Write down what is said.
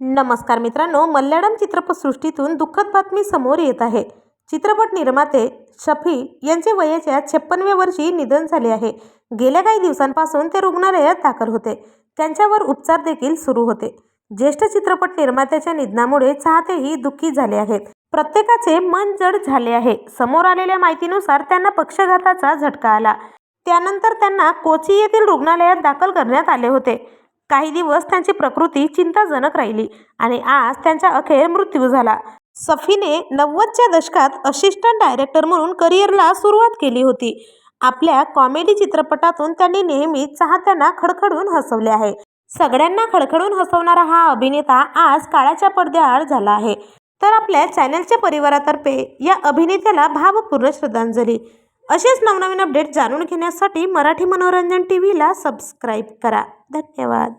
नमस्कार मित्रांनो मल्याळम चित्रपटसृष्टीतून दुःखद बातमी समोर येत आहे. चित्रपट निर्माते शफी यांचे वयाच्या छप्पनव्या वर्षी निधन झाले आहे. गेल्या काही दिवसांपासून ते रुग्णालयात दाखल होते. त्यांच्यावर उपचार देखील सुरू होते. ज्येष्ठ चित्रपट निर्मात्याच्या निधनामुळे चाहतेही दुःखी झाले आहेत. प्रत्येकाचे मन जड झाले आहे. समोर आलेल्या माहितीनुसार त्यांना पक्षघाताचा झटका आला. त्यानंतर त्यांना कोची येथील रुग्णालयात दाखल करण्यात आले होते. काही दिवस त्यांची प्रकृती चिंताजनक राहिली आणि आज त्यांचा अखेर मृत्यू झाला. सफीने नव्वदच्या दशकात असिस्टंट डायरेक्टर म्हणून करिअरला सुरुवात केली होती. आपल्या कॉमेडी चित्रपटातून त्यांनी नेहमी चाहत्यांना खडखडून हसवले आहे. सगळ्यांना खडखडून हसवणारा हा अभिनेता आज काळाच्या पडद्याआड झाला आहे. तर आपल्या चॅनलच्या परिवारातर्फे या अभिनेत्याला भावपूर्ण श्रद्धांजली. असेच नवनवीन अपडेट जाणून घेण्यासाठी मराठी मनोरंजन टी व्हीला सबस्क्राईब करा. धन्यवाद.